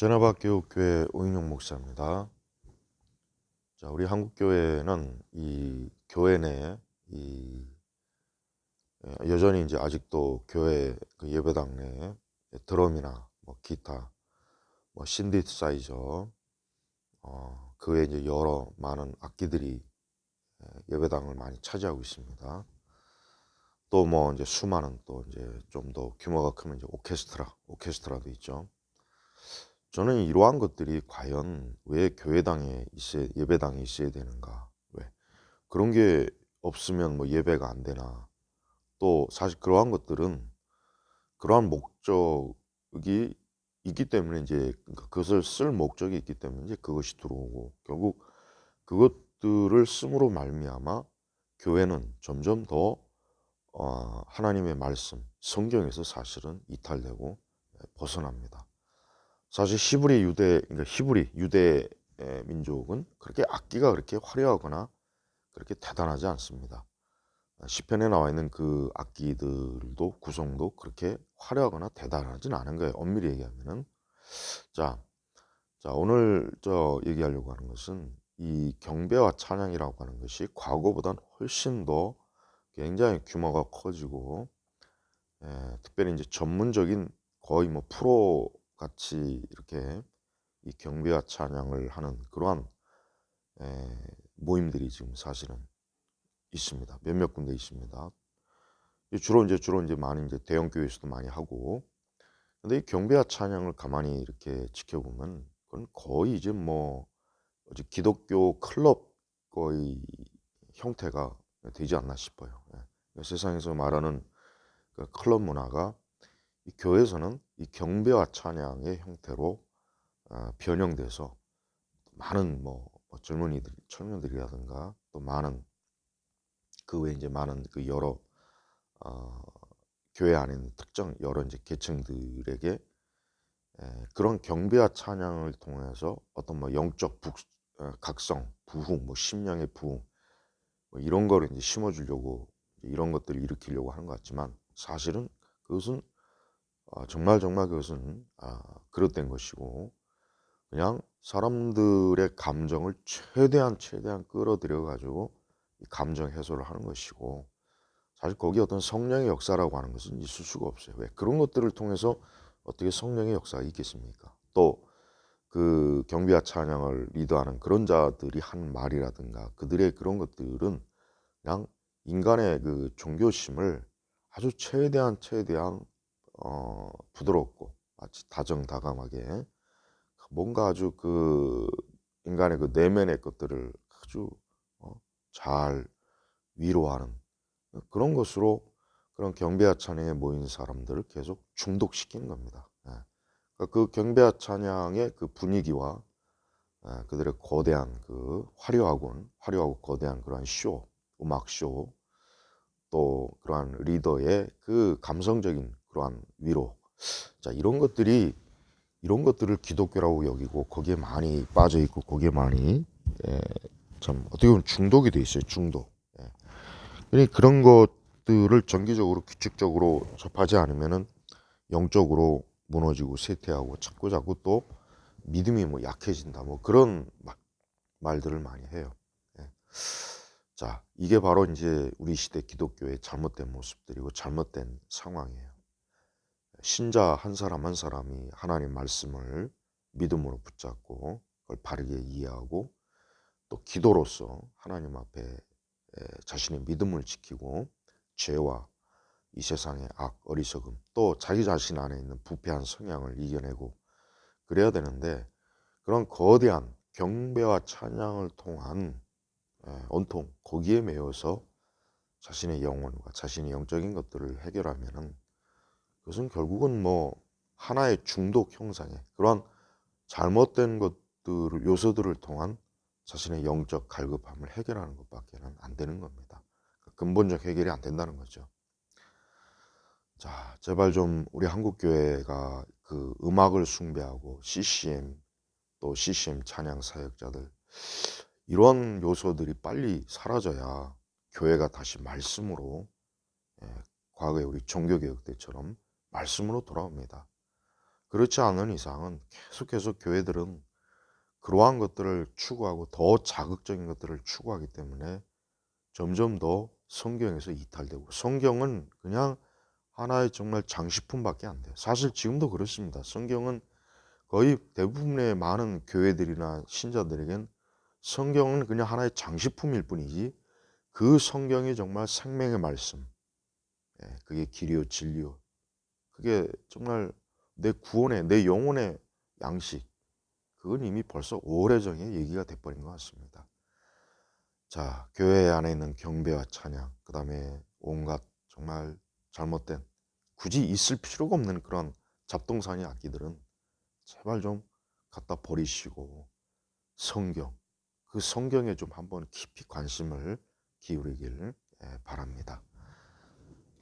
전화박교육교회 오인용 목사입니다. 자, 우리 한국 교회는 이 교회 내에 이 예, 여전히 이제 아직도 교회 그 예배당 내에 드럼이나 뭐 기타, 뭐 신디사이저, 어, 그 외에 이제 여러 많은 악기들이 예, 예배당을 많이 차지하고 있습니다. 또 뭐 이제 수많은 또 이제 좀 더 규모가 크면 이제 오케스트라, 오케스트라도 있죠. 저는 이러한 것들이 과연 왜 교회당에 있어야 예배당에 있어야 되는가? 왜 그런 게 없으면 뭐 예배가 안 되나? 또 사실 그러한 것들은 그러한 목적이 있기 때문에 이제 그러니까 그것을 쓸 목적이 있기 때문에 이제 그것이 들어오고 결국 그것들을 씀으로 말미암아 교회는 점점 더 어, 하나님의 말씀 성경에서 사실은 이탈되고 벗어납니다. 사실 히브리 유대 그러니까 히브리 유대 민족은 그렇게 악기가 그렇게 화려하거나 그렇게 대단하지 않습니다. 시편에 나와 있는 그 악기들도 구성도 그렇게 화려하거나 대단하진 않은 거예요. 엄밀히 얘기하면은 자, 자 오늘 저 얘기하려고 하는 것은 이 경배와 찬양이라고 하는 것이 과거보단 훨씬 더 굉장히 규모가 커지고 예, 특별히 이제 전문적인 거의 뭐 프로 같이 이렇게 이 경배와 찬양을 하는 그러한 에, 모임들이 지금 사실은 있습니다. 몇몇 군데 있습니다. 주로 이제 주로 이제 많이 이제 대형 교회에서도 많이 하고 근데 이 경배와 찬양을 가만히 이렇게 지켜보면 그건 거의 이제 뭐 어제 기독교 클럽 거의 형태가 되지 않나 싶어요. 예. 세상에서 말하는 그 클럽 문화가 이 교회에서는 이 경배와 찬양의 형태로 어, 변형돼서 많은 뭐, 뭐 젊은이들, 청년들이라든가 또 많은 그 외에 이제 많은 그 여러 어, 교회 안에 있는 특정 여러 이제 계층들에게 에, 그런 경배와 찬양을 통해서 어떤 뭐 영적 북, 어, 각성, 부흥, 뭐 심령의 부흥 뭐 이런 거를 이제 심어주려고 이런 것들을 일으키려고 하는 것 같지만 사실은 그것은 아, 정말 정말 그것은 아, 그릇된 것이고 그냥 사람들의 감정을 최대한 최대한 끌어들여 가지고 감정 해소를 하는 것이고 사실 거기 어떤 성령의 역사라고 하는 것은 있을 수가 없어요. 왜 그런 것들을 통해서 어떻게 성령의 역사가 있겠습니까? 또 그 경비와 찬양을 리드하는 그런 자들이 한 말이라든가 그들의 그런 것들은 그냥 인간의 그 종교심을 아주 최대한 최대한 어, 부드럽고 마치 다정다감하게 뭔가 아주 그 인간의 그 내면의 것들을 아주 어, 잘 위로하는 그런 것으로 그런 경배와 찬양에 모인 사람들을 계속 중독시키는 겁니다. 예. 그러니까 그 경배와 찬양의 그 분위기와 예, 그들의 거대한 그 화려하고 화려하고 거대한 그러한 쇼, 음악 쇼, 또 그러한 리더의 그 감성적인 그러한 위로. 자, 이런 것들이 이런 것들을 기독교라고 여기고 거기에 많이 빠져 있고 거기에 많이 예, 참 어떻게 보면 중독이 돼 있어요. 중독. 예. 그러니 그런 것들을 정기적으로 규칙적으로 접하지 않으면은 영적으로 무너지고 쇠퇴하고 자꾸 자꾸 또 믿음이 뭐 약해진다 뭐 그런 막 말들을 많이 해요. 예. 자, 이게 바로 이제 우리 시대 기독교의 잘못된 모습들이고 잘못된 상황이에요. 신자 한 사람 한 사람이 하나님 말씀을 믿음으로 붙잡고 그걸 바르게 이해하고 또 기도로서 하나님 앞에 자신의 믿음을 지키고 죄와 이 세상의 악, 어리석음 또 자기 자신 안에 있는 부패한 성향을 이겨내고 그래야 되는데 그런 거대한 경배와 찬양을 통한 온통 거기에 매여서 자신의 영혼과 자신의 영적인 것들을 해결하면은 그것은 결국은 뭐 하나의 중독 형상의 그러한 잘못된 것들을 요소들을 통한 자신의 영적 갈급함을 해결하는 것밖에는 안 되는 겁니다. 그러니까 근본적 해결이 안 된다는 거죠. 자, 제발 좀 우리 한국 교회가 그 음악을 숭배하고 CCM 또 CCM 찬양 사역자들 이런 요소들이 빨리 사라져야 교회가 다시 말씀으로 예, 과거에 우리 종교개혁 때처럼 말씀으로 돌아옵니다. 그렇지 않은 이상은 계속해서 교회들은 그러한 것들을 추구하고 더 자극적인 것들을 추구하기 때문에 점점 더 성경에서 이탈되고 성경은 그냥 하나의 정말 장식품밖에 안 돼요. 사실 지금도 그렇습니다. 성경은 거의 대부분의 많은 교회들이나 신자들에겐 성경은 그냥 하나의 장식품일 뿐이지 그 성경이 정말 생명의 말씀, 예, 그게 길이요 진리요, 그게 정말 내 구원의 내 영혼의 양식, 그건 이미 벌써 오래전에 얘기가 돼버린 것 같습니다. 자, 교회 안에 있는 경배와 찬양, 그 다음에 온갖 정말 잘못된 굳이 있을 필요가 없는 그런 잡동사니 악기들은 제발 좀 갖다 버리시고 성경, 그 성경에 좀 한번 깊이 관심을 기울이길 예, 바랍니다.